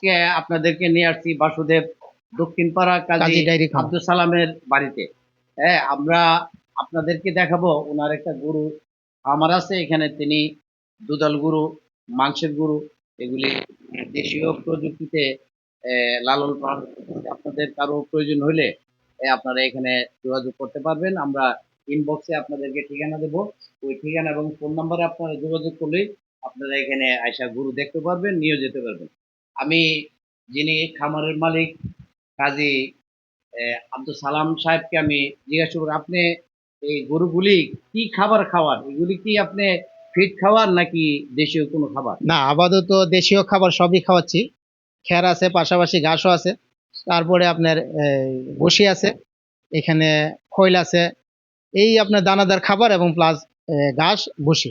আজকে আপনাদেরকে নিয়ে আসছি বাসুদেব দক্ষিণ পাড়া কাজী খামার। আব্দুল সালামের বাড়িতে। হ্যাঁ আমরা আপনাদেরকে দেখাবো ওনার একটা গরু। আমার আছে এখানে তিনি দুধাল গরু মাংসের গরু এগুলি দেশীয় প্রযুক্তিতে লালন পালন আপনাদের কারও প্রয়োজন হলে আপনারা এখানে যোগাযোগ করতে পারবেন। আমরা ইনবক্সে আপনাদেরকে ঠিকানা দেব। ওই ঠিকানা এবং ফোন নাম্বারে আপনারা যোগাযোগ করলেই আপনারা এখানে আয়সা গুরু দেখতে পারবেন নিয়ে যেতে পারবেন। আমি যিনি খামারের মালিক কাজী আব্দুল সালাম সাহেবকে আমি জিজ্ঞাসা করব আপনি এই গরুগুলি কি খাবার খাওয়ান? এগুলি কি আপনি ফিট খাওয়ান নাকি দেশীয় কোনো খাবার? না আপাতত দেশীয় খাবার সবই খাওয়াচ্ছি। খের আছে পাশাপাশি ঘাসও আছে। তারপরে আপনার বসি আছে এখানে খৈল আছে। এই আপনার দানাদার খাবার এবং প্লাস ঘাস বসি।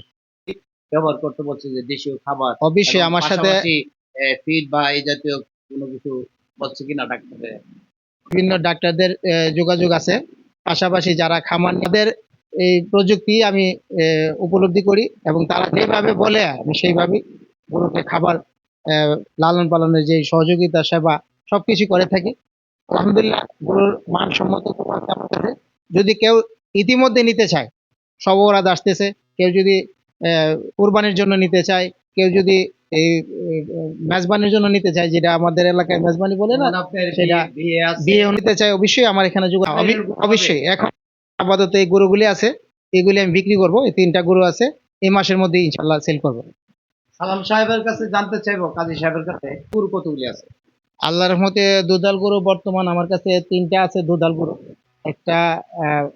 ব্যবহার করতে বলছে যে দেশীয় খাবার। অবশ্যই আমার সাথে ফিট বা এই জাতীয় কোনো কিছু বলছে কিনা ডাক্তারে বিভিন্ন ডাক্তারদের যোগাযোগ আছে। পাশাপাশি যারা খামারদের এই প্রযুক্তি আমি উপলব্ধি করি এবং তারা যেভাবে বলে, আমি সেইভাবেই গরুকে খাবার লালন পালনের যে সহযোগিতা, সেবা সবকিছু করে থাকি। আলহামদুলিল্লাহ, গরুর মানসম্মত যদি কেউ ইতিমধ্যে নিতে চায়, সবরাদ আসতেছে। কেউ যদি কুরবানির জন্য নিতে চায়, কেউ যদি এই মেজবানির জন্য নিতে চায় যেটা আমাদের এলাকায় মেজবানি বলে না সেটা বিয়ে- নিতে চাই অবশ্যই আমার এখানে হবে? অবশ্যই এখন আপাতত এই গরুগুলি আছে এগুলি আমি বিক্রি করব এই তিনটা গরু আছে এই মাসের মধ্যে ইনশাল্লাহ সেল করব। সালাম সাহেবের কাছে জানতে চাইব কাজী সাহেবের কাছে গরু কতগুলি আছে? আল্লাহর রহমতে দুধাল গরু বর্তমান আমার কাছে তিনটা আছে দুধাল গরু। একটা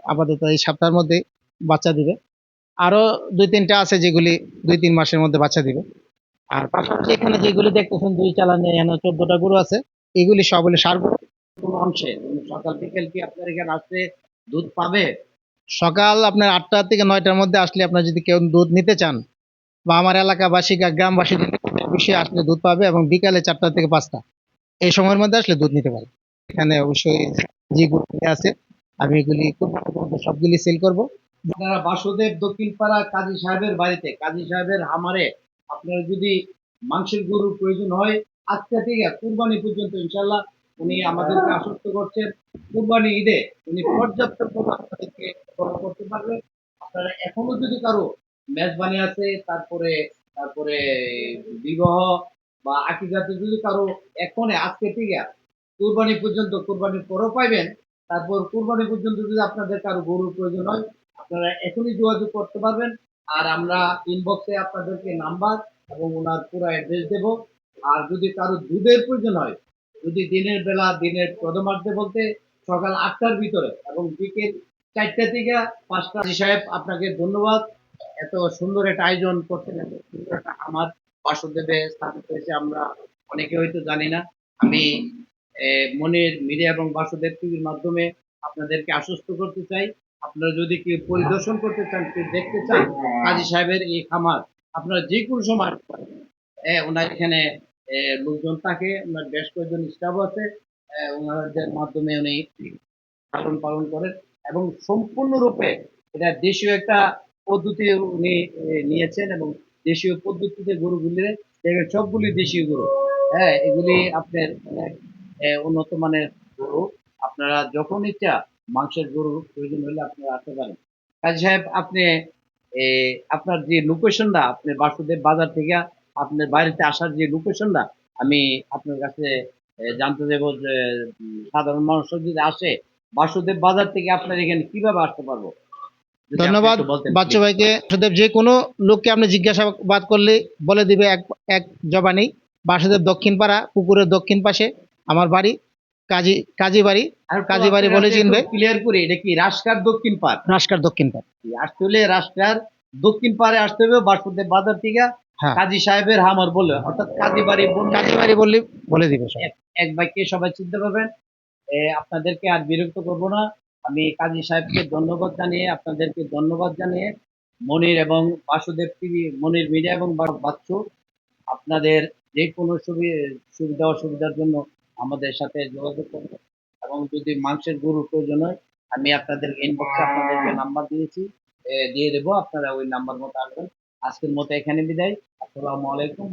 আপাতত এই সপ্তাহের মধ্যে বাচ্চা দিবে। আরও দুই তিনটা আছে যেগুলি দুই তিন মাসের মধ্যে বাচ্চা দিবে। আর পাশাপাশি এখানে যেগুলি দেখতেছেন দুই চালানে এখানে চোদ্দটা গরু আছে এগুলি সব হলে সার। অংশে। সকাল বিকেল কি আপনার এখানে আসলে দুধ পাবে? সকাল আপনার আটটা থেকে নয়টার মধ্যে আসলে আপনার যদি কেউ দুধ নিতে চান বা আমার এলাকাবাসী বা গ্রামবাসী অবশ্যই আসলে দুধ পাবে এবং বিকালে চারটা থেকে পাঁচটা এই সময়ের মধ্যে আসলে দুধ নিতে পারে এখানে অবশ্যই যে গরুগুলি আছে আমি এগুলি সবগুলি সেল করব। আপনারা বাসুদেব দক্ষিণ পাড়া কাজী সাহেবের বাড়িতে কাজী সাহেবের হামারে আপনার যদি মাংসের গরুর প্রয়োজন হয়, আজকে থেকে কুরবানি পর্যন্ত ইনশাল্লাহ উনি আমাদেরকে আসক্ত করছেন। কুরবানি ঈদে উনি পর্যাপ্ত করতে পারবে আপনারা এখনও যদি কারও মেজবানি আছে, তারপরে তারপরে বিবাহ বা আকিজাতে যদি কারও এখন আজকে থেকে কুরবানি পর্যন্ত কুরবানির পরও পাইবেন, তারপর কুরবানি পর্যন্ত যদি আপনাদের কারও গরুর প্রয়োজন হয়, আপনারা এখনই যোগাযোগ করতে পারবেন। আর আমরা ইনবক্সে আপনাদেরকে নাম্বার এবং ওনার পুরো অ্যাড্রেস দেব। আর যদি কারও দুধের প্রয়োজন হয়, যদি দিনের বেলা, দিনের প্রথমার্ধে বলতে সকাল আটটার ভিতরে এবং বিকেল চারটা থেকে পাঁচটা। সাহেব, আপনাকে ধন্যবাদ। এত সুন্দর একটা আয়োজন করতে আমার বাসুদেবে স্থাপিত হয়েছে আমরা অনেকে হয়তো জানি না। আমি মনের মিডিয়া এবং বাসুদেব টিভির মাধ্যমে আপনাদেরকে আশ্বস্ত করতে চাই। আপনারা যদি কেউ পরিদর্শন করতে চান, কেউ দেখতে চান, কাজী সাহেবের এই খামার, আপনারা যে কোনো সময় ওনার এখানে লোকজন থাকে, ওনার বেশ কয়েকজন স্টাফ আছে ওনাদের মাধ্যমে উনি লালন পালন করেন এবং সম্পূর্ণরূপে এটা দেশীয় একটা পদ্ধতি উনি নিয়েছেন এবং দেশীয় পদ্ধতিতে গরুগুলি সবগুলি দেশীয় গরু। হ্যাঁ এগুলি আপনার উন্নত মানের গরু। আপনারা যখন ইচ্ছা মাংসের গরু প্রয়োজন হলে আপনারা আসতে পারেন। কাজী সাহেব আপনি আপনার যে লোকেশনটা আপনি বাসুদেব বাজার থেকে আপনার বাড়িতে আসার যে লোকেশনটা আমি আপনার কাছে জানতে দেবো যে সাধারণ মানুষ যদি আসে বাসুদেব বাজার থেকে আপনার এখানে কীভাবে আসতে পারব? ধন্যবাদ বাচ্চু ভাইকে। বাসুদেব যে কোনো লোককে আপনি জিজ্ঞাসাবাদ করলে বলে দিবে এক এক জবানেই। বাসুদেব দক্ষিণ পাড়া পুকুরের দক্ষিণ পাশে আমার বাড়ি। কাজী কাজী বাড়ি কাজী বাড়ি বলে চিনবে। ক্লিয়ার করে এটা কি দক্ষিণ রাস্কার দক্ষিণ পাড়। আসতে হলে রাস্তার দক্ষিণ পাড়ে আসতে হবে বাসুদেব বাজার থেকে হ্যাঁ। কাজী সাহেবের হামার বলে অর্থাৎ কাজী বাড়ি বললে বলে দিবে এক বাক্যে সবাই চিনতে পারবেন। আপনাদেরকে আর বিরক্ত করব না। আমি কাজী সাহেবকে ধন্যবাদ জানিয়ে আপনাদেরকে ধন্যবাদ জানিয়ে মনির এবং বাসুদেব টিভি মনির মিডিয়া এবং বাচ্চু আপনাদের যে কোনো সুবি- সুবিধা অসুবিধার জন্য আমাদের সাথে যোগাযোগ করবেন এবং যদি মাংসের গরুর প্রয়োজন হয়, আমি আপনাদের ইনবক্সে আপনাদেরকে নাম্বার দিয়েছি দিয়ে দেবো, আপনারা ওই নাম্বার মতো আসবেন। আজকের মতো এখানে বিদায়। আসসালামু আলাইকুম